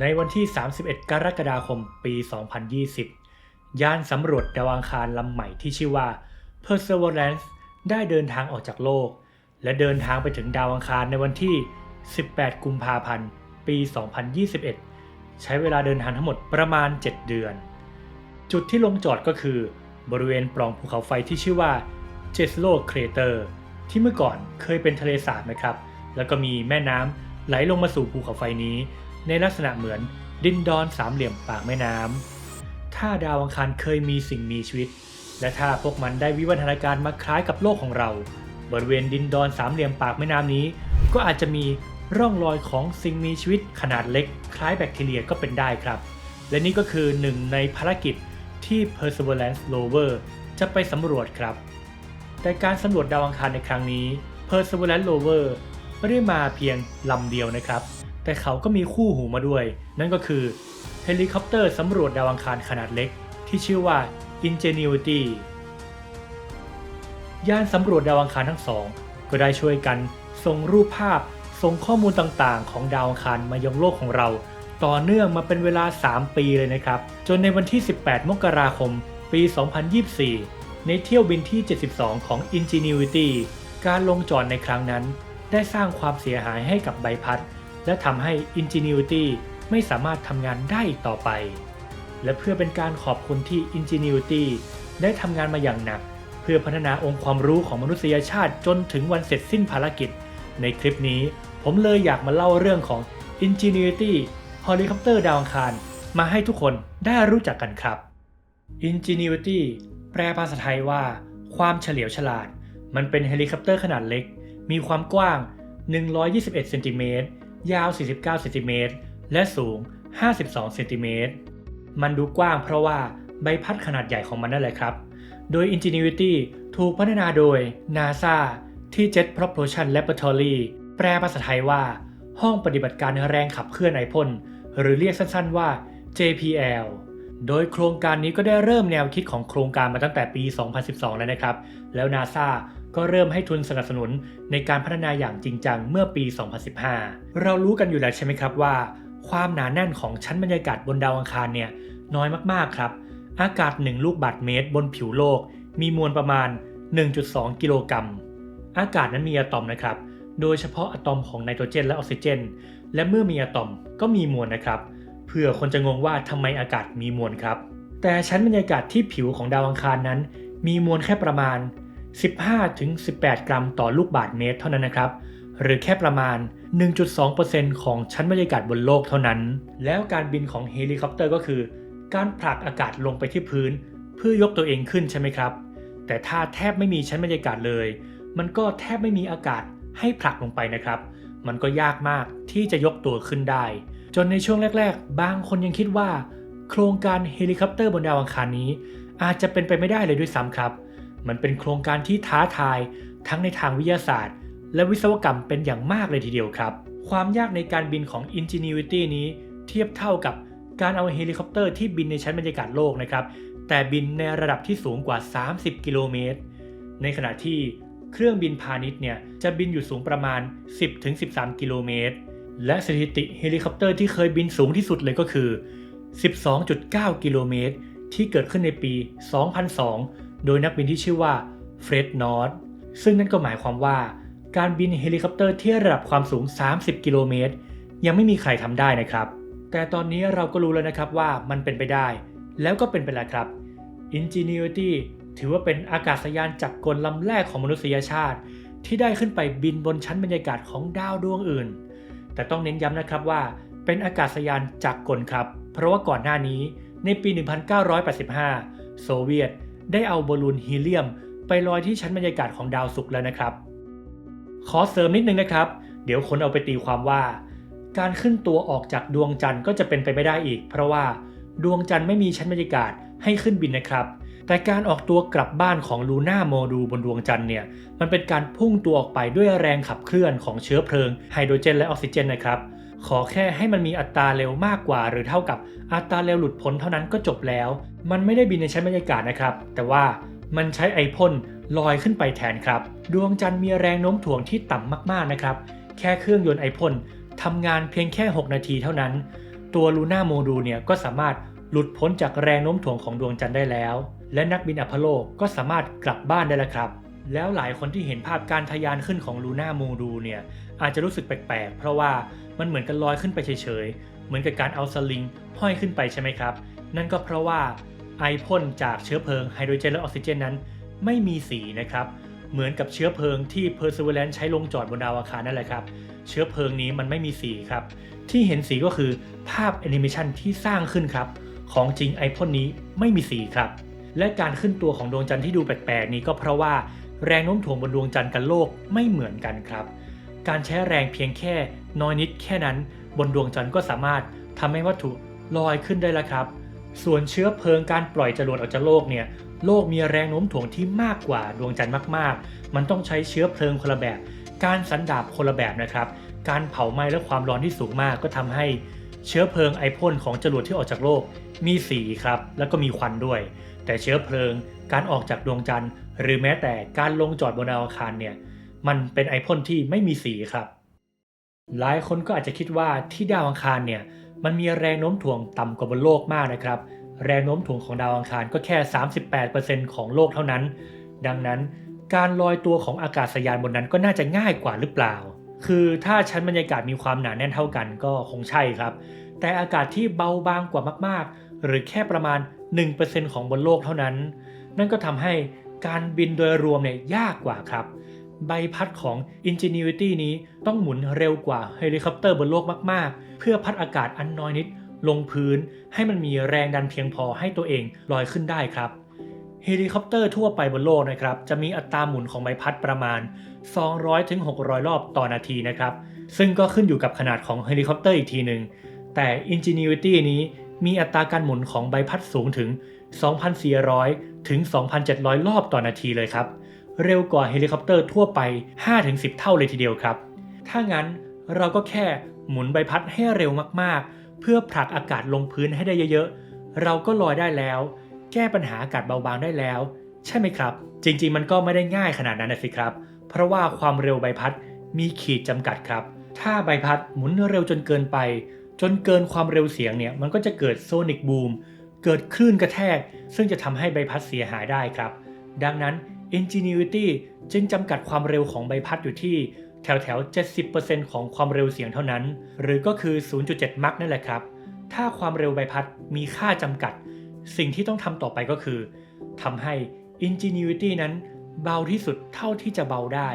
ในวันที่ 31 กรกฎาคม ปี 2020 ยานสำรวจดาวอังคารลำใหม่ที่ชื่อว่า Perseverance ได้เดินทางออกจากโลก และเดินทางไปถึงดาวอังคารในวันที่ 18 กุมภาพันธ์ ปี 2021 ใช้เวลาเดินทางทั้งหมดประมาณ 7 เดือน จุดที่ลงจอดก็คือบริเวณปล่องภูเขาไฟที่ชื่อว่าเจสโลเครเตอร์ที่เมื่อก่อนเคยเป็นทะเลสาบนะครับ แล้วก็มีแม่น้ำไหลลงมาสู่ภูเขาไฟนี้ ในลักษณะเหมือนดินดอนสามเหลี่ยมปากแม่น้ำ ถ้าดาวอังคารเคยมีสิ่งมีชีวิต และถ้าพวกมันได้วิวัฒนาการมาคล้ายกับโลกของเรา บริเวณดินดอนสามเหลี่ยมปากแม่น้ำนี้ ก็อาจจะมีร่องรอยของสิ่งมีชีวิตขนาดเล็ก คล้ายแบคทีเรียก็เป็นได้ครับ และนี่ก็คือหนึ่งในภารกิจที่ Perseverance Rover จะไปสำรวจครับ แต่การสำรวจดาวอังคารในครั้งนี้ Perseverance Rover ไม่ได้มาเพียงลำเดียวนะครับ แต่เขาก็มีคู่หูมาด้วย นั่นก็คือเฮลิคอปเตอร์สำรวจดาวอังคารขนาดเล็ก ที่ชื่อว่า Ingenuity ยานสำรวจดาวอังคารทั้งสอง ก็ได้ช่วยกันส่งรูปภาพส่งข้อมูลต่างๆ ของดาวอังคารมายังโลกของเรา ต่อเนื่องมาเป็นเวลา 3 ปีเลยนะครับ จนในวันที่ 18 มกราคม ปี 2024 ในเที่ยวบินที่ 72 ของ Ingenuity การลงจอดในครั้งนั้น ได้สร้างความเสียหายให้กับใบพัด และทำให้ Ingenuity ไม่สามารถทำงานได้อีกต่อไป และเพื่อเป็นการขอบคุณที่ Ingenuity ได้ทำงานมาอย่างหนัก เพื่อพัฒนาองค์ความรู้ของมนุษยชาติจนถึงวันเสร็จสิ้นภารกิจ ในคลิปนี้ผมเลยอยากมาเล่าเรื่องของ Ingenuity เฮลิคอปเตอร์ดาวอังคารมาให้ทุกคนได้รู้จักกันครับ Ingenuity แปลภาษาไทยว่า ความเฉลียวฉลาด มันเป็นเฮลิคอปเตอร์ขนาดเล็ก มีความกว้าง 121 เซนติเมตร ยาว 49 เซนติเมตร และสูง 52 เซนติเมตร มันดูกว้างเพราะว่าใบพัดขนาดใหญ่ของมันนั่นแหละครับ โดย Ingenuity ถูกพัฒนาโดย NASA ที่ Jet Propulsion Laboratory แปลภาษาไทยว่า ห้องปฏิบัติการแรงขับเคลื่อนไอพ่น หรือเรียกสั้นๆว่า JPL โดยโครงการนี้ก็ได้เริ่มแนวคิดของโครงการมาตั้งแต่ปี 2012 แล้วนะครับ แล้ว NASA ก็เริ่มให้ทุนสนับสนุนในการพัฒนาอย่างจริงจังเมื่อปี 2015 เรารู้กันอยู่แล้วใช่ไหมครับว่า ความหนาแน่นของชั้นบรรยากาศบนดาวอังคารเนี่ยน้อยมากๆครับ อากาศ 1 ลูกบาศก์เมตร บนผิวโลก มีมวลประมาณ 1.2 กิโลกรัม อากาศนั้นมีอะตอมนะครับ โดยเฉพาะอะตอมของไนโตรเจนและออกซิเจน และเมื่อมีอะตอมก็มีมวลนะครับ เพื่อคนจะงงว่าทำไมอากาศมีมวลครับ แต่ชั้นบรรยากาศที่ผิวของดาวอังคารนั้น มีมวลแค่ประมาณ 15-18 กรัมต่อลูกบาศก์เมตรเท่านั้นนะครับ หรือแค่ประมาณ 1.2%ของชั้นบรรยากาศบนโลกเท่านั้น แล้วการบินของเฮลิคอปเตอร์ก็คือ การผลักอากาศลงไปที่พื้น เพื่อยกตัวเองขึ้นใช่ไหมครับ แต่ถ้าแทบไม่มีชั้นบรรยากาศเลย มันก็แทบไม่มีอากาศให้ผลักลงไปนะครับ มันก็ยากมากที่จะยกตัวขึ้นได้ จนในช่วงแรก ๆ บางคนยังคิดว่า โครงการเฮลิคอปเตอร์บนดาวอังคารนี้ อาจจะเป็นไปไม่ได้เลยด้วยซ้ำครับ มันเป็นโครงการที่ท้าทายทั้งในทางวิทยาศาสตร์ และวิศวกรรมเป็นอย่างมากเลยทีเดียวครับ ความยากในการบินของ Ingenuity นี้เทียบเท่ากับการเอาเฮลิคอปเตอร์ที่บินในชั้นบรรยากาศโลกนะครับ แต่บินในระดับที่สูงกว่า 30 กิโลเมตร ในขณะที่เครื่องบินพาณิชย์เนี่ยจะบินอยู่สูงประมาณ 10-13 กิโลเมตร และสถิติเฮลิคอปเตอร์ที่เคยบินสูงที่สุดเลยก็คือ 12.9 กิโลเมตรที่เกิดขึ้นในปี 2002 โดยนักบินที่ชื่อว่าเฟร็ดนอร์ซึ่งนั่นก็หมายความว่าการบินเฮลิคอปเตอร์ที่ระดับความสูง 30 กิโลเมตร ยังไม่มีใครทำได้นะครับ แต่ตอนนี้เราก็รู้แล้วนะครับว่ามันเป็นไปได้ แล้วก็เป็นไปแล้วครับ Ingenuity ถือว่าเป็นอากาศยานจักรกลลำแรกของมนุษยชาติ ที่ได้ขึ้นไปบินบนชั้นบรรยากาศของดาวดวงอื่น แต่ต้องเน้นย้ำนะครับว่าเป็นอากาศยานจักรกลครับ เพราะว่าก่อนหน้านี้ในปี 1985 โซเวียต ได้เอาบอลลูนฮีเลียม ไปลอยที่ชั้นบรรยากาศของดาวศุกร์แล้วนะครับ ขอเสริมนิดนึงนะครับ เดี๋ยวคนเอาไปตีความว่า การขึ้นตัวออกจากดวงจันทร์ก็จะเป็นไปไม่ได้อีก เพราะว่าดวงจันทร์ไม่มีชั้นบรรยากาศให้ขึ้นบินนะครับ แต่การออกตัวกลับบ้านของลูน่าโมดูลบนดวงจันทร์เนี่ย มันเป็นการพุ่งตัวออกไปด้วยแรงขับเคลื่อนของเชื้อเพลิงไฮโดรเจนและออกซิเจนนะครับ ขอแค่ให้มันมีอัตราเร็วมากกว่า หรือเท่ากับอัตราเร็วหลุดพ้นเท่านั้นก็จบแล้ว มันไม่ได้บินในชั้นบรรยากาศนะครับ แต่ว่ามันใช้ไอพ่นลอยขึ้นไปแทนครับ ดวงจันทร์มีแรงโน้มถ่วงที่ต่ำมากๆนะครับ แค่เครื่องยนต์ไอพ่นทำงานเพียงแค่ 6 นาทีเท่านั้น ตัวลูน่าโมดูลเนี่ยก็สามารถหลุดพ้นจากแรงโน้มถ่วงของดวงจันทร์ได้แล้ว และนักบินอพอลโลก็สามารถกลับบ้านได้แล้วครับ แล้วหลายคนที่เห็นภาพการทะยานขึ้นของลูน่าโมดูเนี่ยอาจจะรู้สึกแปลกๆ เพราะว่ามันเหมือนกันลอยขึ้นไปเฉยๆ เหมือนกับการเอาสลิงห้อยขึ้นไปใช่ไหมครับ นั่นก็เพราะว่าไอพ่นจากเชื้อเพลิงไฮโดรเจนและออกซิเจนนั้น ไม่มีสีนะครับเหมือนกับเชื้อเพลิงที่ Perseverance ใช้ลงจอดบนดาวอังคารนั่นแหละครับ เชื้อเพลิงนี้มันไม่มีสีครับ ที่เห็นสีก็คือภาพแอนิเมชันที่สร้างขึ้นครับ ของจริงไอพ่นนี้ไม่มีสีครับ และการขึ้นตัวของดวงจันทร์ที่ดูแปลกๆนี้ก็เพราะว่า แรงโน้มถ่วงบนดวงจันทร์กับโลกไม่เหมือนกันครับ การใช้แรงเพียงแค่น้อยนิดแค่นั้นบนดวงจันทร์ก็สามารถทำให้วัตถุลอยขึ้นได้แล้วครับ ส่วนเชื้อเพลิงการปล่อยจรวดออกจากโลกเนี่ย โลกมีแรงโน้มถ่วงที่มากกว่าดวงจันทร์มากๆ มันต้องใช้เชื้อเพลิงคนละแบบ การสันดาบคนละแบบนะครับ การเผาไหม้และความร้อนที่สูงมากก็ทำให้เชื้อเพลิงไอพ่นของจรวดที่ออกจากโลกมีสีครับ แล้วก็มีควันด้วย แต่เชื้อเพลิงการออกจากดวงจันทร์ หรือแม้แต่การลงจอดบนดาวอังคารเนี่ยมันเป็นไอพ่นที่ไม่มีสีครับ หลายคนก็อาจจะคิดว่าที่ดาวอังคารเนี่ยมันมีแรงโน้มถ่วงต่ำกว่าบนโลกมากนะครับ แรงโน้มถ่วงของดาวอังคารก็แค่ 38%ของโลกเท่านั้น ดังนั้นการลอยตัวของอากาศยานบนนั้นก็น่าจะง่ายกว่าหรือเปล่า คือถ้าชั้นบรรยากาศมีความหนาแน่นเท่ากันก็คงใช่ครับ แต่อากาศที่เบาบางกว่ามากๆ หรือแค่ประมาณ 1%ของบนโลกเท่านั้น นั่นก็ทำให้ การบินโดยรวมเนี่ยยากกว่าครับ ใบพัดของ Ingenuity นี้ต้องหมุนเร็วกว่าเฮลิคอปเตอร์บนโลกมากๆ เพื่อพัดอากาศอันน้อยนิดลงพื้น ให้มันมีแรงดันเพียงพอให้ตัวเองลอยขึ้นได้ครับเฮลิคอปเตอร์ทั่วไปบนโลกนะครับจะมีอัตราหมุนของใบพัดประมาณ 200-600 รอบต่อนาทีนะครับ ซึ่งก็ขึ้นอยู่กับขนาดของเฮลิคอปเตอร์อีกทีหนึ่งแต่ Ingenuity นี้มีอัตราการหมุนของใบพัดสูงถึง 2,400 ถึง 2,700 รอบต่อนาทีเลยครับ เร็วกว่าเฮลิคอปเตอร์ทั่วไป 5-10 เท่าเลยทีเดียวครับ ถ้างั้นเราก็แค่หมุนใบพัดให้เร็วมากๆ เพื่อผลักอากาศลงพื้นให้ได้เยอะๆ เราก็ลอยได้แล้ว แก้ปัญหาอากาศเบาบางได้แล้ว ใช่ไหมครับ จริงๆ มันก็ไม่ได้ง่ายขนาดนั้นนะสิครับ เพราะว่าความเร็วใบพัดมีขีดจำกัดครับ ถ้าใบพัดหมุนเร็วจนเกินไป จนเกินความเร็วเสียงเนี่ย มันก็จะเกิดโซนิกบูม เกิดคลื่นกระแทก ซึ่งจะทำให้ใบพัดเสียหายได้ครับ ดังนั้น Ingenuity จึงจำกัดความเร็วของใบพัดอยู่ที่แถวแถวๆ70%ของความเร็วเสียงเท่านั้น หรือก็คือ 0.7 มักนั่นแหละครับ ถ้าความเร็วใบพัดมีค่าจำกัด สิ่งที่ต้องทำต่อไปก็คือทำให้ Ingenuity นั้นเบาที่สุดเท่าที่จะเบาได้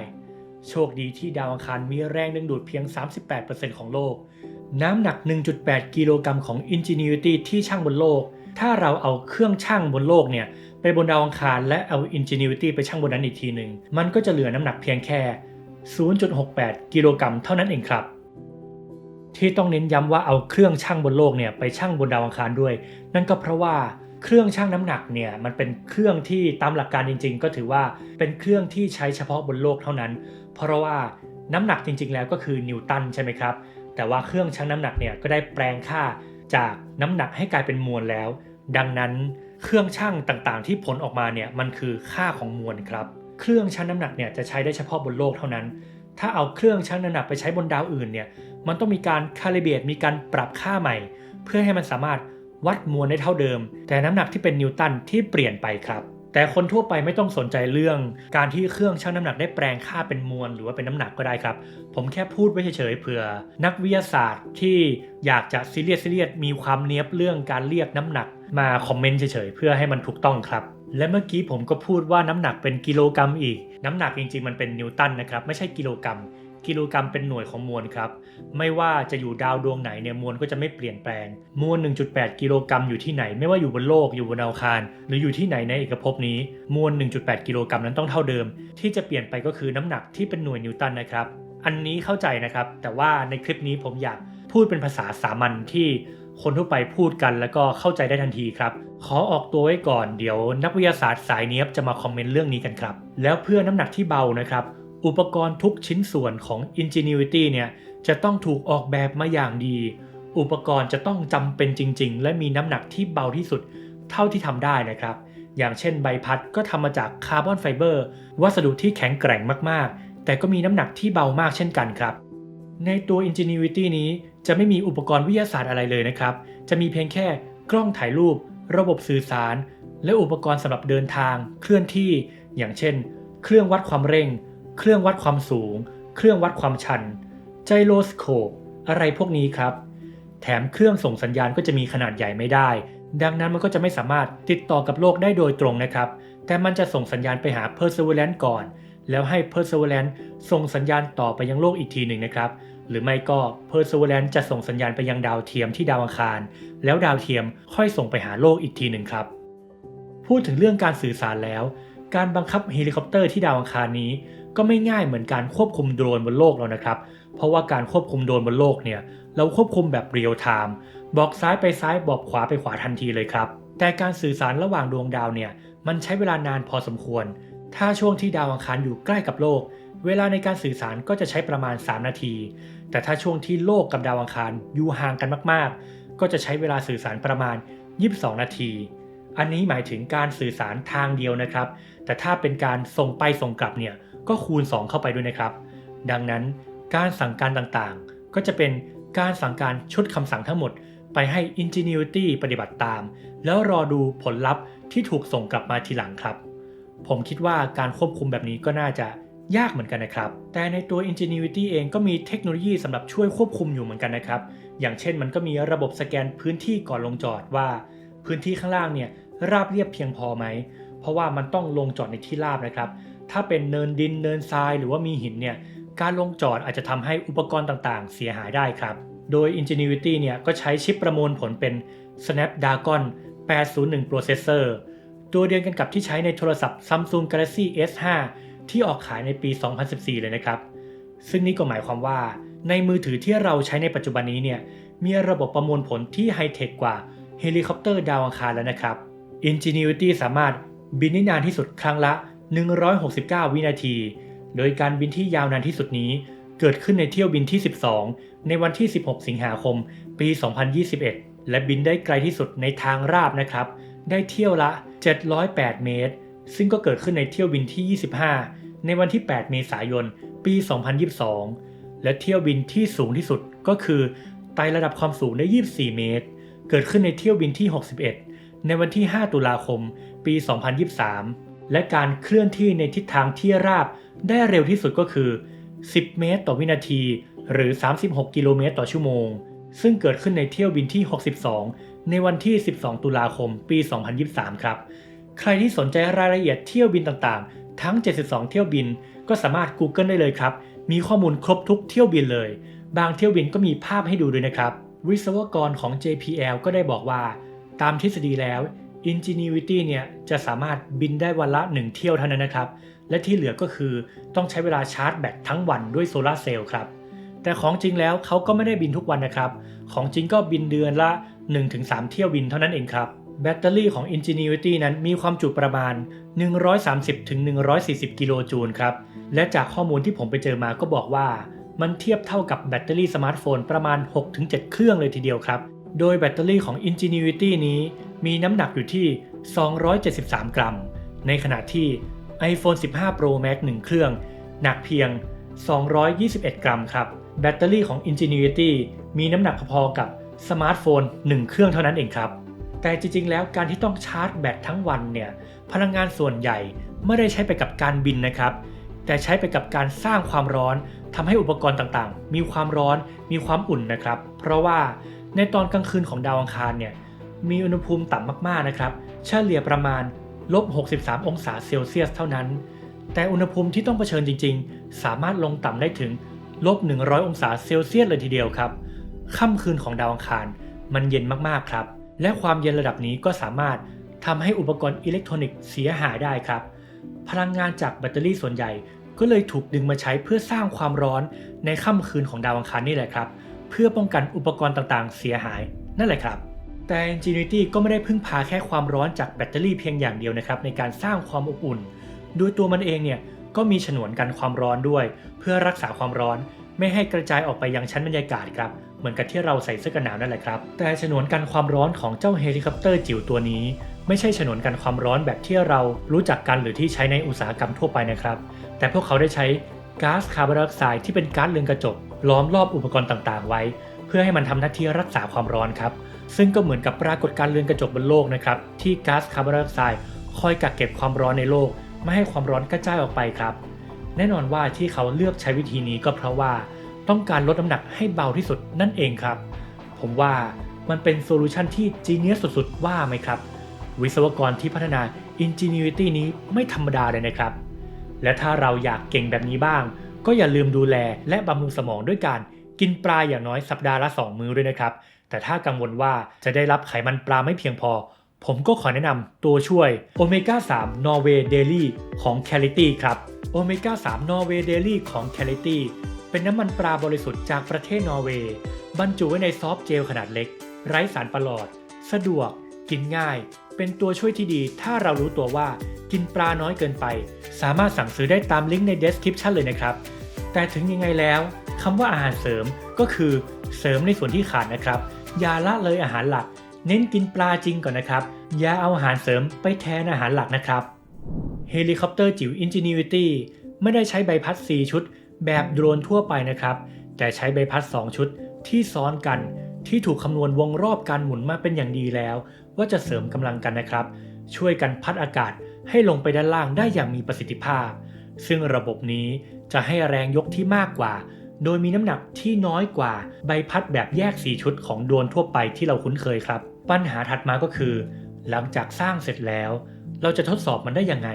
โชคดีที่ดาวอังคารมีแรงดึงดูดเพียง 38%ของโลก น้ำหนัก 1.8 กิโลกรัมของ Ingenuity ที่ช่างบนโลก ถ้าเราเอาเครื่องช่างบนโลกเนี่ยไปบนดาวอังคารและเอา Ingenuity ไปชั่งบนนั้นอีกทีหนึ่งมันก็จะเหลือน้ำหนักเพียงแค่ 0.68 กิโลกรัมเท่านั้นเองครับ ที่ต้องเน้นย้ำว่าเอาเครื่องชั่งบนโลกเนี่ยไปชั่งบนดาวอังคารด้วย นั่นก็เพราะว่าเครื่องชั่งน้ำหนักเนี่ยมันเป็นเครื่องที่ตามหลักการจริง ๆ ก็ถือว่าเป็นเครื่องที่ใช้เฉพาะบนโลกเท่านั้น เพราะว่าน้ำหนักจริง ๆ แล้วก็คือนิวตันใช่ไหมครับ แต่ว่าเครื่องชั่งน้ำหนักเนี่ยก็ได้แปลงค่า จากน้ำหนักให้กลายเป็นมวลแล้ว ดังนั้นเครื่องชั่งต่างๆ ที่ผลออกมาเนี่ยมันคือค่าของมวลครับ เครื่องชั่งน้ำหนักเนี่ยจะใช้ได้เฉพาะบนโลกเท่านั้น ถ้าเอาเครื่องชั่งน้ำหนักไปใช้บนดาวอื่นเนี่ยมันต้องมีการคาลิเบรตมีการปรับค่าใหม่ เพื่อให้มันสามารถวัดมวลได้เท่าเดิม แต่น้ำหนักที่เป็นนิวตันที่เปลี่ยนไปครับ แต่คนทั่วไปไม่ต้องสนใจเรื่อง การที่เครื่องชั่งน้ำหนักได้แปลงค่าเป็นมวลหรือว่าเป็นน้ำหนักก็ได้ครับ ผมแค่พูดไว้เฉยๆเผื่อ นักวิทยาศาสตร์ที่อยากจะซีเรียสซีเรียสมีความเนี้ยบเรื่องการเรียกน้ำหนัก มาคอมเมนต์เฉยๆเพื่อให้มันถูกต้องครับ และเมื่อกี้ผมก็พูดว่าน้ำหนักเป็นกิโลกรัมอีก น้ำหนักจริงๆมันเป็นนิวตันนะครับไม่ใช่กิโลกรัม กิโลกรัมเป็นหน่วยของมวลครับ ไม่ว่าจะอยู่ดาวดวงไหนเนี่ยมวลก็จะไม่เปลี่ยนแปลง มวล 1.8 กิโลกรัมอยู่ที่ไหน ไม่ว่าอยู่บนโลกอยู่บนดาวอังคาร หรืออยู่ที่ไหนในเอกภพนี้ มวล 1.8 กิโลกรัมนั้นต้องเท่าเดิม ที่จะเปลี่ยนไปก็คือน้ำหนักที่เป็นหน่วยนิวตันนะครับ อันนี้เข้าใจนะครับ แต่ว่าในคลิปนี้ผมอยากพูดเป็นภาษาสามัญที่คนทั่วไปพูดกันแล้วก็เข้าใจได้ทันทีครับ ขอออกตัวไว้ก่อนเดี๋ยวนักวิทยาศาสตร์สายเนี้ยบจะมาคอมเมนต์เรื่องนี้กันครับ แล้วเพื่อน้ำหนักที่เบานะครับ อุปกรณ์ทุกชิ้นส่วนของ Ingenuity เนี่ยจะต้องถูกออกแบบมาอย่างดี อุปกรณ์จะต้องจำเป็นจริง ๆ และมีน้ำหนักที่เบาที่สุดเท่าที่ทำได้นะครับ อย่างเช่นใบพัดก็ทำมาจากคาร์บอนไฟเบอร์วัสดุที่แข็งแกร่งมากๆ แต่ก็มีน้ำหนักที่เบามากเช่นกันครับ ในตัว Ingenuity นี้จะไม่มีอุปกรณ์วิทยาศาสตร์อะไรเลยนะครับ จะมีเพียงแค่กล้องถ่ายรูป ระบบสื่อสาร และอุปกรณ์สำหรับเดินทาง เคลื่อนที่ อย่างเช่น เครื่องวัดความเร่ง เครื่องวัดความสูง เครื่องวัดความชัน ไจโรสโคป อะไรพวกนี้ครับ แถมเครื่องส่งสัญญาณก็จะมีขนาดใหญ่ไม่ได้ ดังนั้นมันก็จะไม่สามารถติดต่อกับโลกได้โดยตรงนะครับ แต่มันจะส่งสัญญาณไปหา Perseverance ก่อน แล้วให้ Perseverance ส่งสัญญาณต่อไปยังโลกอีกทีหนึ่งนะครับ หรือไม่ก็ Perseverance จะส่งสัญญาณไปยังดาวเทียมที่ดาวอังคาร แล้วดาวเทียมค่อยส่งไปหาโลกอีกทีหนึ่งครับ พูดถึงเรื่องการสื่อสารแล้ว การบังคับเฮลิคอปเตอร์ที่ดาวอังคารนี้ ก็ไม่ง่ายเหมือนการควบคุมโดรนบนโลกแล้วนะครับ เพราะว่าการควบคุมโดรนบนโลกเนี่ย เราควบคุมแบบเรียลไทม์บอกซ้ายไปซ้ายบอกขวาไปขวาทันทีเลยครับ แต่การสื่อสารระหว่างดวงดาวเนี่ย มันใช้เวลานานพอสมควร ถ้าช่วงที่ดาวอังคารอยู่ใกล้กับโลก เวลาในการสื่อสารก็จะใช้ประมาณ 3 นาที แต่ถ้าช่วงที่โลกกับดาวอังคารอยู่ห่างกันมากๆ ก็จะใช้เวลาสื่อสารประมาณ 22 นาที อันนี้หมายถึงการสื่อสารทางเดียวนะครับ แต่ถ้าเป็นการส่งไปส่งกลับเนี่ย ก็คูณ 2 เข้าไปด้วยนะครับ ดังนั้นการสั่งการต่างๆ ก็จะเป็นการสั่งการชุดคำสั่งทั้งหมด ไปให้ Ingenuity ปฏิบัติตาม แล้วรอดูผลลัพธ์ที่ถูกส่งกลับมาทีหลังครับ ผมคิดว่าการควบคุมแบบนี้ก็น่าจะยากเหมือนกันนะครับ แต่ในตัว Ingenuity เองก็มีเทคโนโลยีสำหรับช่วยควบคุมอยู่เหมือนกันนะครับ อย่างเช่นมันก็มีระบบสแกนพื้นที่ก่อนลงจอดว่า พื้นที่ข้างล่างเนี่ยราบเรียบเพียงพอไหม เพราะว่ามันต้องลงจอดในที่ราบนะครับ ถ้าเป็นเนินดินเนินทรายหรือว่ามีหินเนี่ยการลงจอดอาจจะทำให้อุปกรณ์ต่างๆ เสียหายได้ครับ โดย Ingenuity เนี่ยก็ใช้ชิปประมวลผลเป็น Snapdragon 801 Processor ตัวเดียวกันกับที่ใช้ในโทรศัพท์ Samsung Galaxy S5 ที่ออกขายในปี 2014 เลยนะครับ ซึ่งนี่ก็หมายความว่า ในมือถือที่เราใช้ในปัจจุบันนี้เนี่ยมีระบบประมวลผลที่ไฮเทคกว่าเฮลิคอปเตอร์ดาวอังคารแล้วนะครับ Ingenuity สามารถบินได้นานที่สุดครั้งละ 169 วินาที โดยการบินที่ยาวนานที่สุดนี้เกิดขึ้นในเที่ยวบินที่ 12 ในวันที่ 16 สิงหาคม ปี 2021 และบินได้ไกลที่สุดในทางราบนะครับ ได้เที่ยวละ 708 เมตร ซึ่งก็เกิดขึ้นในเที่ยวบินที่ 25 ในวันที่ 8 เมษายน ปี 2022 และเที่ยวบินที่สูงที่สุดก็คือไต่ระดับความสูงได้ 24 เมตร เกิดขึ้นในเที่ยวบินที่ 61 ในวันที่ 5 ตุลาคม ปี 2023 และการเคลื่อนที่ในทิศทางที่ราบได้เร็วที่สุดก็คือ 10 เมตรต่อวินาที หรือ 36 กิโลเมตรต่อชั่วโมง ซึ่งเกิดขึ้นในเที่ยวบินที่ 62 ในวันที่ 12 ตุลาคม ปี 2023 ครับ ใครที่สนใจรายละเอียดเที่ยวบินต่างๆ ทั้ง 72 เที่ยวบิน ก็สามารถ Google ได้เลยครับ มีข้อมูลครบทุกเที่ยวบินเลย บางเที่ยวบินก็มีภาพให้ดูด้วยนะครับ วิศวกรของ JPL ก็ได้บอกว่า ตามทฤษฎีแล้ว Ingenuity เนี่ยจะสามารถบินได้วันละ 1 เที่ยวเท่านั้นนะครับ และที่เหลือก็คือต้องใช้เวลาชาร์จแบตทั้งวันด้วยโซลาร์เซลล์ครับ แต่ของจริงแล้วเขาก็ไม่ได้บินทุกวันนะครับ ของจริงก็บินเดือนละ 1-3 เที่ยวบินเท่านั้นเองครับ แบตเตอรี่ของ Ingenuity นั้นมีความจุประมาณ 130-140 กิโลจูลครับ และจากข้อมูลที่ผมไปเจอมาก็บอกว่า มันเทียบเท่ากับแบตเตอรี่สมาร์ทโฟนประมาณ 6-7 เครื่องเลยทีเดียวครับ โดยแบตเตอรี่ของ Ingenuity นี้มีน้ำหนักอยู่ที่ 273 กรัม ในขณะที่ iPhone 15 Pro Max 1 เครื่อง หนักเพียง 221 กรัมครับ แบตเตอรี่ของ Ingenuity มีน้ำหนักพอๆกับสมาร์ทโฟน 1 เครื่องเท่านั้นเองครับ แต่จริงๆ แล้วการที่ต้องชาร์จแบตทั้งวันเนี่ย พลังงานส่วนใหญ่ไม่ได้ใช้ไปกับการบินนะครับ แต่ใช้ไปกับการสร้างความร้อนทำให้อุปกรณ์ต่างๆ มีความร้อน มีความอุ่นนะครับ เพราะว่า ในตอนกลางคืนของดาวอังคารเนี่ยมีอุณหภูมิต่ำมากๆนะครับเฉลี่ยประมาณลบ 63 องศาเซลเซียสเท่านั้น แต่อุณหภูมิที่ต้องเผชิญจริง ๆ สามารถลงต่ำได้ถึงลบ 100 องศาเซลเซียสเลยทีเดียวครับค่ำคืนของดาวอังคารมันเย็นมากๆครับ และความเย็นระดับนี้ก็สามารถทำให้อุปกรณ์อิเล็กทรอนิกส์เสียหายได้ครับ พลังงานจากแบตเตอรี่ส่วนใหญ่ ก็เลยถูกดึงมาใช้เพื่อสร้างความร้อนในค่ำคืนของดาวอังคารนี่แหละครับ เพื่อป้องกันอุปกรณ์ต่างๆ เสียหายนั่นแหละครับ แต่ Ingenuity ก็ไม่ได้พึ่งพาแค่ความร้อนจากแบตเตอรี่เพียงอย่างเดียวนะครับในการสร้างความอบอุ่น โดยตัวมันเองเนี่ยก็มีฉนวนกันความร้อนด้วย เพื่อรักษาความร้อนไม่ให้กระจายออกไปยังชั้นบรรยากาศครับเหมือนกับที่เราใส่เสื้อกันหนาวนั่นแหละครับ แต่ฉนวนกันความร้อนของเจ้าเฮลิคอปเตอร์จิ๋วตัวนี้ ไม่ใช่ฉนวนกันความร้อนแบบที่เรารู้จักกันหรือที่ใช้ในอุตสาหกรรมทั่วไปนะครับ แต่พวกเขาได้ใช้ก๊าซคาร์บอนไดออกไซด์ที่เป็นก๊าซเรือนกระจก ล้อมรอบอุปกรณ์ต่างๆ ไว้ เพื่อให้มันทำหน้าที่รักษาความร้อนครับ ซึ่งก็เหมือนกับปรากฏการณ์เรือนกระจกบนโลกนะครับ ที่ก๊าซคาร์บอนไดออกไซด์คอยกักเก็บความร้อนในโลก ไม่ให้ความร้อนกระจายออกไปครับ แน่นอนว่าที่เขาเลือกใช้วิธีนี้ก็เพราะว่า ต้องการลดน้ำหนักให้เบาที่สุดนั่นเองครับ ผมว่ามันเป็นโซลูชันที่จีเนียสสุดๆ ว่าไหมครับ วิศวกรที่พัฒนา Ingenuity นี้ไม่ธรรมดาเลยนะครับ และถ้าเราอยากเก่งแบบนี้บ้าง ก็อย่าลืมดูแลและบำรุงสมองด้วยการกินปลาอย่างน้อยสัปดาห์ละ 2 มื้อด้วยนะครับ แต่ถ้ากังวลว่าจะได้รับไขมันปลาไม่เพียงพอ ผมก็ขอแนะนำตัวช่วย Omega 3 Norway Daily ของ c a l i t y ครับ Omega 3 Norway Daily ของ c a l i t y เป็นน้ำมันปลาบริสุทธิ์จากประเทศนอร์เวย์บรรจุไว้ในซอฟต์เจลขนาดเล็ก ไร้สารประหลอด สะดวก กินง่าย เป็นตัวช่วยที่ดีถ้าเรารู้ตัวว่ากินปลาน้อยเกินไป สามารถสั่งซื้อได้ตามลิงก์ใน description เลยนะครับ แต่ถึงยังไงแล้วคำว่าอาหารเสริมก็คือเสริมในส่วนที่ขาดนะครับ อย่าละเลยอาหารหลัก เน้นกินปลาจริงก่อนนะครับ อย่าเอาอาหารเสริมไปแทนอาหารหลักนะครับเฮลิคอปเตอร์จิ๋ว Ingenuity ไม่ได้ใช้ใบพัด 4 ชุด แบบโดรนทั่วไปนะครับ แต่ใช้ใบพัด 2 ชุดที่ซ้อนกันที่ถูกคำนวณวงรอบการหมุนมาเป็นอย่างดีแล้ว ว่าจะเสริมกำลังกันนะครับ ช่วยกันพัดอากาศให้ลงไปด้านล่างได้อย่างมีประสิทธิภาพ ซึ่งระบบนี้จะให้แรงยกที่มากกว่า โดยมีน้ำหนักที่น้อยกว่าใบพัดแบบแยก 4 ชุดของโดรนทั่วไปที่เราคุ้นเคยครับ ปัญหาถัดมาก็คือ หลังจากสร้างเสร็จแล้ว เราจะทดสอบมันได้ยังไง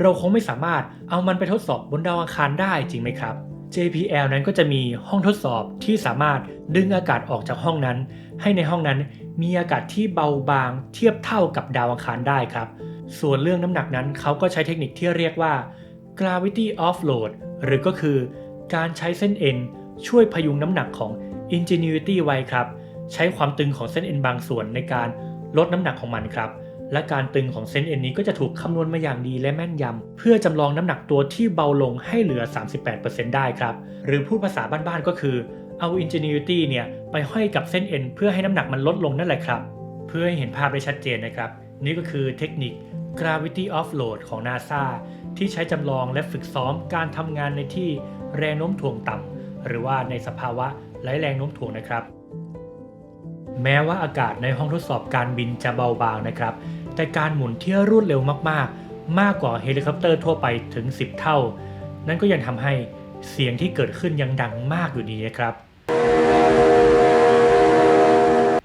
เราคงไม่สามารถเอามันไปทดสอบบนดาวอังคารได้จริงไหมครับ JPL นั้นก็จะมีห้องทดสอบที่สามารถดึงอากาศออกจากห้องนั้น ให้ในห้องนั้นมีอากาศที่เบาบางเทียบเท่ากับดาวอังคารได้ครับ ส่วนเรื่องน้ำหนักนั้นเขาก็ใช้เทคนิคที่เรียกว่า gravity offload หรือก็คือการใช้เส้นเอ็นช่วยพยุงน้ำหนักของ Ingenuity ไว้ครับ ใช้ความตึงของเส้นเอ็นบางส่วนในการลดน้ำหนักของมันครับ และการตึงของเส้นเอ็นนี้ก็จะถูกคำนวณมาอย่างดีและแม่นยำ เพื่อจำลองน้ำหนักตัวที่เบาลงให้เหลือ 38%ได้ครับ หรือพูดภาษาบ้านๆก็คือเอา Ingenuity เนี่ยไปห้อยกับเส้นเอ็นเพื่อให้น้ำหนักมันลดลงนั่นแหละครับ เพื่อให้เห็นภาพได้ชัดเจนนะครับ นี่ก็คือเทคนิค gravity offload ของ NASA ที่ใช้จำลองและฝึกซ้อมการทำงานในที่แรงโน้มถ่วงต่ำหรือว่าในสภาวะไร้แรงโน้มถ่วงนะครับ แม้ว่าอากาศในห้องทดสอบการบินจะเบาบางนะครับ แต่การหมุนที่รวดเร็วมากๆ มากกว่าเฮลิคอปเตอร์ทั่วไปถึง 10 เท่า นั่นก็ยังทำให้เสียงที่เกิดขึ้นยังดังมากอยู่ดีนะครับ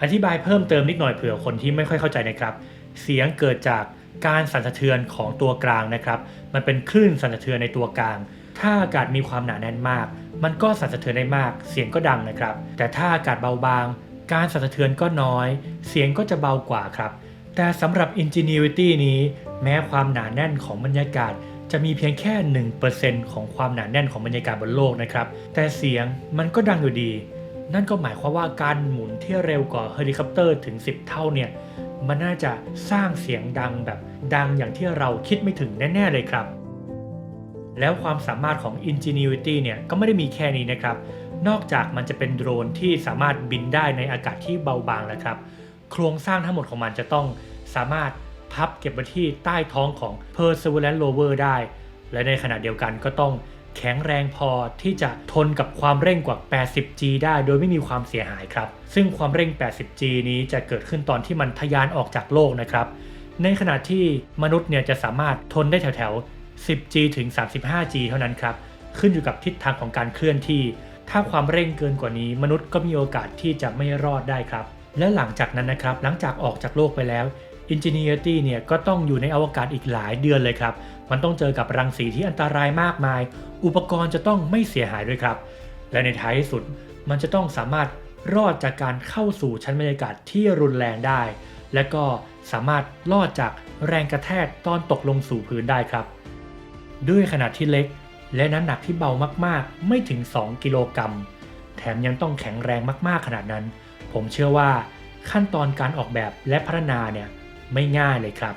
อธิบายเพิ่มเติมนิดหน่อยเผื่อคนที่ไม่ค่อยเข้าใจนะครับ เสียงเกิดจากการสั่นสะเทือนของตัวกลางนะครับ มันเป็นคลื่นสั่นสะเทือนในตัวกลาง ถ้าอากาศมีความหนาแน่นมาก มันก็สั่นสะเทือนได้มาก เสียงก็ดังนะครับ แต่ถ้าอากาศเบาบาง การสั่นสะเทือนก็น้อย เสียงก็จะเบากว่าครับ แต่สำหรับ Ingenuity นี้ แม้ความหนาแน่นของบรรยากาศ จะมีเพียงแค่ 1%ของความหนาแน่นของบรรยากาศบนโลกนะครับ แต่เสียงมันก็ดังอยู่ดี นั่นก็หมายความว่าการหมุนที่เร็วกว่าเฮลิคอปเตอร์ถึง 10 เท่าเนี่ยมันน่าจะสร้างเสียงดังแบบดังอย่างที่เราคิดไม่ถึงแน่ ๆ เลยครับ แล้วความสามารถของ Ingenuity เนี่ยก็ไม่ได้มีแค่นี้นะครับ นอกจากมันจะเป็นโดรนที่สามารถบินได้ในอากาศที่เบาบางแล้วครับ โครงสร้างทั้งหมดของมันจะต้องสามารถพับเก็บไว้ที่ใต้ท้องของ Perseverance rover ได้ และในขณะเดียวกันก็ต้องแข็งแรงพอที่จะทนกับความเร่งกว่า 80G ได้โดยไม่มีความเสียหายครับ ซึ่งความเร่ง 80G นี้จะเกิดขึ้นตอนที่มันทะยานออกจากโลกนะครับ ในขณะที่มนุษย์เนี่ยจะสามารถทนได้แถวๆ 10G ถึง 35G เท่านั้นครับ ขึ้นอยู่กับทิศทางของการเคลื่อนที่ ถ้าความเร่งเกินกว่านี้ มนุษย์ก็มีโอกาสที่จะไม่รอดได้ครับ และหลังจากนั้นนะครับหลังจากออกจากโลกไปแล้ว Ingenuity เนี่ยก็ต้องอยู่ในอวกาศอีกหลายเดือนเลยครับ มันต้องเจอกับรังสีที่อันตรายมากมาย อุปกรณ์จะต้องไม่เสียหายด้วยครับ และในท้ายสุดมันจะต้องสามารถรอดจากการเข้าสู่ชั้นบรรยากาศที่รุนแรงได้ และก็สามารถรอดจากแรงกระแทกตอนตกลงสู่พื้นได้ครับ ด้วยขนาดที่เล็ก และน้ำหนักที่เบามากๆ ไม่ถึง 2 กิโลกรัม แถมยังต้องแข็งแรงมากๆขนาดนั้น ผมเชื่อว่าขั้นตอนการออกแบบและพัฒนาเนี่ยไม่ง่ายเลยครับ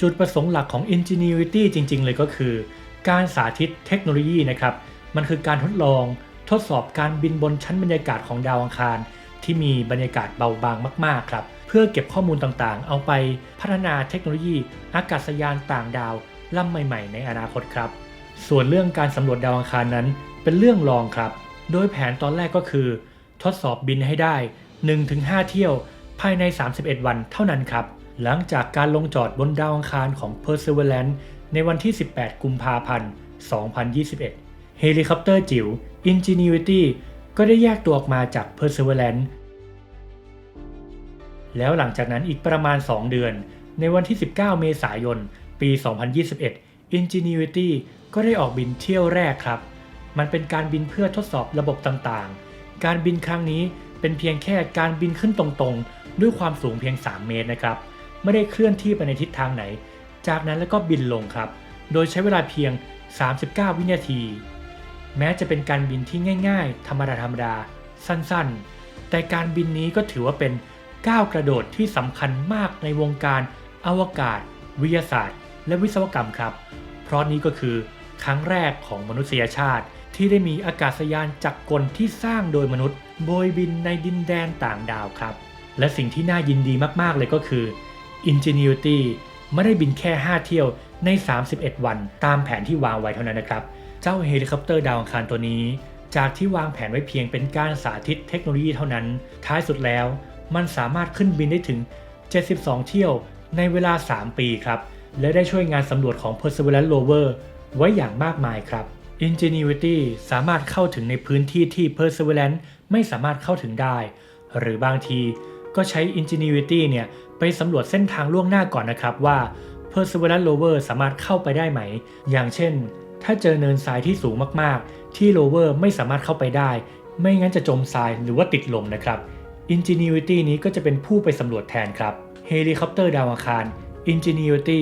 จุดประสงค์หลักของ Ingenuity จริง ๆ เลยก็คือ การสาธิตเทคโนโลยีนะครับ มันคือการทดลองทดสอบการบินบนชั้นบรรยากาศของดาวอังคาร ที่มีบรรยากาศเบาบางมากๆครับ เพื่อเก็บข้อมูลต่างๆ เอาไปพัฒนาเทคโนโลยีอากาศยานต่างดาวลำใหม่ ๆ ในอนาคตครับ ส่วนเรื่องการสำรวจดาวอังคารนั้น เป็นเรื่องรองครับ โดยแผนตอนแรกก็คือ ทดสอบบินให้ได้ 1-5 เที่ยวภายใน 31 วันเท่านั้นครับ หลังจากการลงจอดบนดาวอังคารของ Perseverance ในวันที่ 18 กุมภาพันธ์ 2021 เฮลิคอปเตอร์จิ๋ว Ingenuity ก็ได้แยกตัวออกมาจาก Perseverance แล้วหลังจากนั้นอีกประมาณ 2 เดือน ในวันที่ 19 เมษายน ปี 2021 Ingenuity ก็ได้ออกบินเที่ยวแรกครับ มันเป็นการบินเพื่อทดสอบระบบต่างๆ การบินครั้งนี้เป็นเพียงแค่การบินขึ้นตรงๆ ด้วยความสูงเพียง 3 เมตรนะครับ ไม่ได้เคลื่อนที่ไปในทิศทางไหน จากนั้นแล้วก็บินลงครับ โดยใช้เวลาเพียง 39 วินาที แม้จะเป็นการบินที่ง่าย ๆ ธรรมดาธรรมดา สั้นๆ แต่การบินนี้ก็ถือว่าเป็นก้าวกระโดดที่สำคัญมากในวงการอวกาศ วิทยาศาสตร์ และวิศวกรรมครับ เพราะนี้ก็คือครั้งแรกของมนุษยชาติ ที่ได้มีอากาศยานจักรกลที่สร้างโดยมนุษย์โบยบินในดินแดนต่างดาวครับ และสิ่งที่น่ายินดีมากๆเลยก็คือ Ingenuity ไม่ได้บินแค่ 5 เที่ยวใน 31 วันตามแผนที่วางไว้เท่านั้นนะครับ เจ้าเฮลิคอปเตอร์ดาวอังคารตัวนี้ จากที่วางแผนไว้เพียงเป็นการสาธิตเทคโนโลยีเท่านั้น ท้ายสุดแล้ว มันสามารถขึ้นบินได้ถึง 72 เที่ยวในเวลา 3 ปีครับ และได้ช่วยงานสำรวจของ Perseverance Rover ไว้อย่างมากมายครับ Ingenuity สามารถเข้าถึงในพื้นที่ที่ Perseverance ไม่สามารถเข้าถึงได้ หรือบางทีก็ใช้ Ingenuity เนี่ยไปสำรวจเส้นทางล่วงหน้าก่อนนะครับว่า Perseverance Rover สามารถเข้าไปได้ไหม อย่างเช่น ถ้าเจอเนินทรายที่สูงมากๆ ที่ Rover ไม่สามารถเข้าไปได้ ไม่งั้นจะจมทรายหรือว่าติดลมนะครับ Ingenuity นี้ก็จะเป็นผู้ไปสำรวจแทนครับเฮลิคอปเตอร์ดาวอังคาร Ingenuity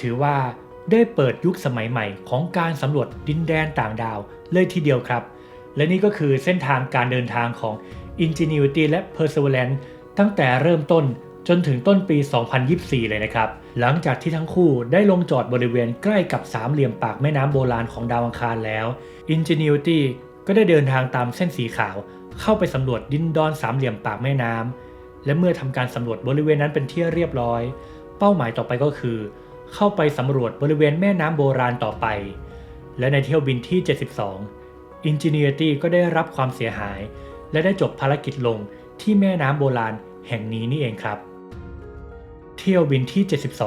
ถือว่า ได้เปิดยุคสมัยใหม่ของการสำรวจดินแดนต่างดาวเลยทีเดียวครับ และนี่ก็คือเส้นทางการเดินทางของ Ingenuity และ Perseverance ตั้งแต่เริ่มต้นจนถึงต้นปี 2024 เลยนะครับ หลังจากที่ทั้งคู่ได้ลงจอดบริเวณใกล้กับสามเหลี่ยมปากแม่น้ำโบราณของดาวอังคารแล้ว Ingenuity ก็ได้เดินทางตามเส้นสีขาว เข้าไปสำรวจดินดอนสามเหลี่ยมปากแม่น้ำและเมื่อทำการสำรวจบริเวณนั้นเป็นที่เรียบร้อย เป้าหมายต่อไปก็คือ เข้าไปสำรวจบริเวณแม่น้ำโบราณต่อไป และในเที่ยวบินที่ 72 Ingenuity ก็ได้รับความเสียหาย และได้จบภารกิจลงที่แม่น้ำโบราณแห่งนี้นี่เองครับ เที่ยวบินที่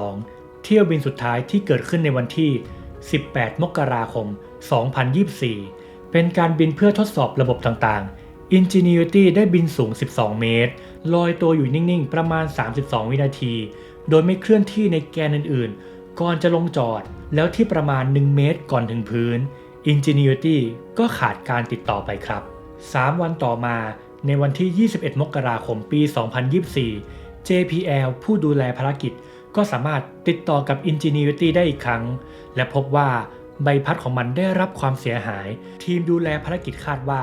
72 เที่ยวบินสุดท้ายที่เกิดขึ้นในวันที่ 18 มกราคม 2024 เป็นการบินเพื่อทดสอบระบบต่างๆ Ingenuity ได้บินสูง 12 เมตร ลอยตัวอยู่นิ่ง ๆ ประมาณ 32 วินาที โดยไม่เคลื่อนที่ในแกนอื่นๆ ก่อนจะลงจอด แล้วที่ประมาณ 1 เมตรก่อนถึงพื้น Ingenuity ก็ขาดการติดต่อไปครับ 3 วันต่อมาในวันที่ 21 มกราคมปี 2024 JPL ผู้ดูแลภารกิจก็สามารถติดต่อกับ Ingenuity ได้อีกครั้ง และพบว่าใบพัดของมันได้รับความเสียหาย ทีมดูแลภารกิจคาดว่า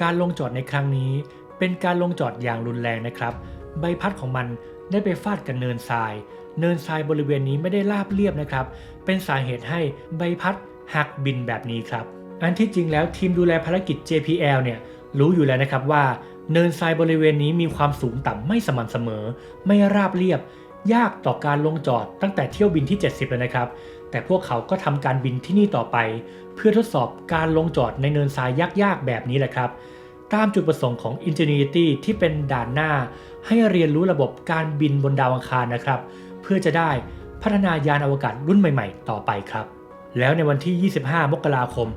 การลงจอดในครั้งนี้ เป็นการลงจอดอย่างรุนแรงนะครับ ใบพัดของมันได้ไปฟาดกับเนินทราย เนินทรายบริเวณนี้ไม่ได้ราบเรียบนะครับ เป็นสาเหตุให้ใบพัดหักบินแบบนี้ครับ อันที่จริงแล้วทีมดูแลภารกิจ JPL เนี่ยรู้อยู่แล้วนะครับว่า เนินทรายบริเวณนี้มีความสูงต่ำไม่สม่ำเสมอ ไม่ราบเรียบ ยากต่อการลงจอดตั้งแต่เที่ยวบินที่ 70 แล้วนะครับ แต่พวกเขาก็ทำการบินที่นี่ต่อไป เพื่อทดสอบการลงจอดในเนินทรายยากๆแบบนี้แหละครับ ตามจุดประสงค์ของ Ingenuity ที่เป็นด่านหน้า ให้เรียนรู้ระบบการบินบนดาวอังคารนะครับ เพื่อจะได้พัฒนายานอวกาศรุ่นใหม่ๆ ต่อไปครับ แล้วในวันที่ 25 มกราคม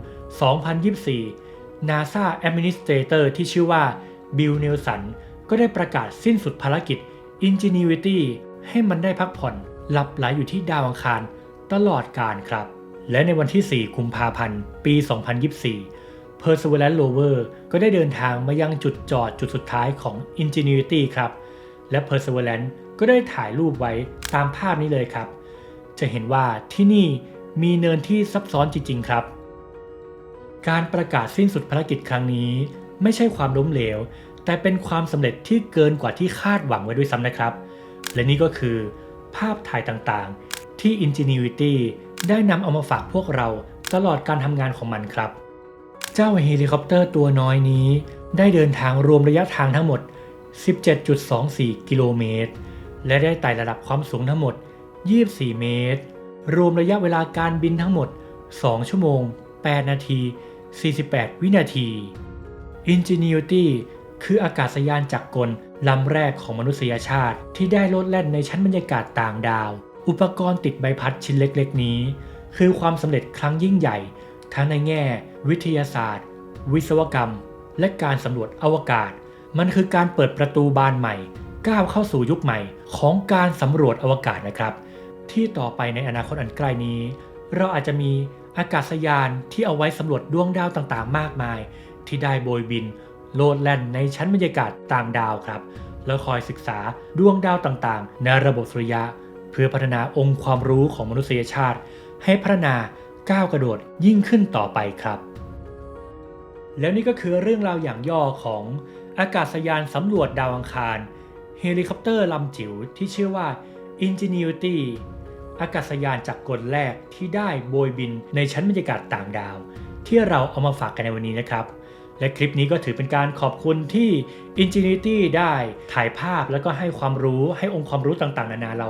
2024 NASA Administrator ที่ชื่อว่าบิลเนลสันก็ได้ประกาศสิ้นสุดภารกิจ Ingenuity ให้มันได้พักผ่อนหลับไหลอยู่ที่ดาวอังคารตลอดกาลครับ และในวันที่ 4 กุมภาพันธ์ ปี 2024 Perseverance Rover ก็ได้เดินทางมายังจุดจอดจุดสุดท้ายของ Ingenuity ครับ และ Perseverance ก็ได้ถ่ายรูปไว้ตามภาพนี้เลยครับ จะเห็นว่าที่นี่มีเนินที่ซับซ้อนจริง ๆ ครับ การประกาศสิ้นสุดภารกิจครั้งนี้ ไม่ใช่ความล้มเหลว แต่เป็นความสำเร็จที่เกินกว่าที่คาดหวังไว้ด้วยซ้ำนะครับ และนี่ก็คือ ภาพถ่ายต่างๆ ที่ Ingenuity ได้นำเอามาฝากพวกเราตลอดการทำงานของมันครับ เจ้าเฮลิคอปเตอร์ตัวน้อยนี้ ได้เดินทางรวมระยะทางทั้งหมด 17.24 กิโลเมตร และได้ไต่ระดับความสูงทั้งหมด 24 เมตร รวมระยะเวลาการบินทั้งหมด 2 ชั่วโมง 8 นาที 48 วินาที Ingenuity คืออากาศยานจักรกลลำแรกของมนุษยชาติที่ได้โลดแล่นในชั้นบรรยากาศต่างดาว อุปกรณ์ติดใบพัดชิ้นเล็กๆนี้ คือความสำเร็จครั้งยิ่งใหญ่ ทั้งในแง่ วิทยาศาสตร์ วิศวกรรม และการสำรวจอวกาศ มันคือการเปิดประตูบานใหม่ ก้าวเข้าสู่ยุคใหม่ของการสำรวจอวกาศนะครับ ที่ต่อไปในอนาคตอันใกล้นี้ เราอาจจะมีอากาศยานที่เอาไว้สำรวจดวงดาวต่างๆ มากมาย ที่ได้โบยบิน โลดแล่นในชั้นบรรยากาศต่างดาวครับ แล้วคอยศึกษาดวงดาวต่างๆ ในระบบสุริยะ เพื่อพัฒนาองค์ความรู้ของมนุษยชาติ ให้พัฒนา ก้าวกระโดดยิ่งขึ้นต่อไปครับ แล้วนี่ก็คือเรื่องราวอย่างย่อของอากาศยานสำรวจดาวอังคาร เฮลิคอปเตอร์ลำจิ๋วที่ชื่อว่า Ingenuity อากาศยานจากกลแรกที่ได้โบยบินในชั้นบรรยากาศต่างดาว ที่เราเอามาฝากกันในวันนี้นะครับ และคลิปนี้ก็ถือเป็นการขอบคุณที่ Ingenuity ได้ถ่ายภาพแล้วก็ให้ความรู้ให้องค์ความรู้ต่างๆ นานาเรา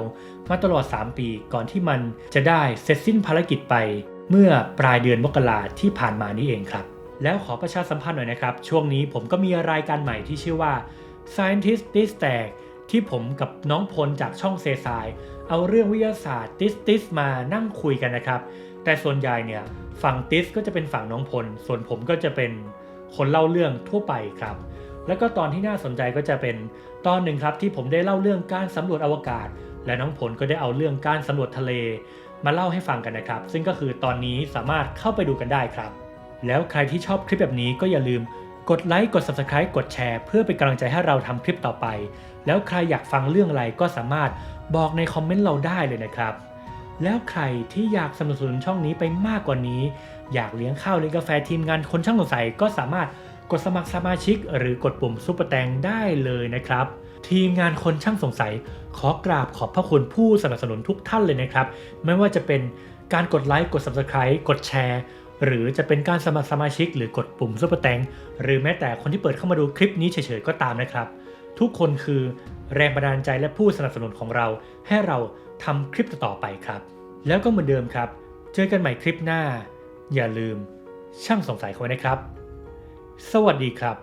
มาตลอด 3 ปีก่อนที่มันจะได้เสร็จสิ้นภารกิจไป เมื่อปลายเดือนมกราที่ผ่านมานี่เองครับ แล้วขอประชาสัมพันธ์หน่อยนะครับ ช่วงนี้ผมก็มีรายการใหม่ที่ชื่อว่า Scientist d i s t a g ที่ผมกับน้องพลจากช่องเซซายเอาเรื่องวิทยาศาสตร์ติสติสมานั่งคุยกันนะครับ แต่ส่วนใหญ่เนี่ยฝั่งติสก็จะเป็นฝั่งน้องพล ส่วนผมก็จะเป็นคนเล่าเรื่องทั่วไปครับ แล้วก็ตอนที่น่าสนใจก็จะเป็นตอนหนึ่งครับที่ผมได้เล่าเรื่องการสำรวจอวกาศ และน้องผลก็ได้เอาเรื่องการสำรวจทะเล มาเล่าให้ฟังกันนะครับ ซึ่งก็คือตอนนี้สามารถเข้าไปดูกันได้ครับ แล้วใครที่ชอบคลิปแบบนี้ก็อย่าลืมกดไลค์กด Subscribe กดแชร์เพื่อเป็นกำลังใจให้เราทำคลิปต่อไป แล้วใครอยากฟังเรื่องอะไรก็สามารถบอกในคอมเมนต์เราได้เลยนะครับ แล้วใครที่อยากสนับสนุนช่องนี้ไปมากกว่านี้ อยากเลี้ยงข้าวเลี้ยงกาแฟทีมงานคนช่างสงสัยก็สามารถกดสมัครสมาชิก หรือกดปุ่มซุปเปอร์แตงได้เลยนะครับ ทีมงานคนช่างสงสัย ขอกราบขอบพระคุณผู้สนับสนุนทุกท่านเลยนะครับ ไม่ว่าจะเป็นการกดไลค์กด Subscribe กดแชร์ หรือจะเป็นการสมัครสมาชิก หรือกดปุ่มซุปเปอร์แตงหรือแม้แต่คนที่เปิดเข้ามาดูคลิปนี้เฉยๆก็ตามนะครับ ทุกคนคือแรงบันดาลใจและผู้สนับสนุนของเรา ให้เราทำคลิปต่อไปครับ แล้วก็เหมือนเดิมครับ เจอกันใหม่คลิปหน้า อย่าลืมช่างสงสัยเขาไว้นะครับ สวัสดีครับ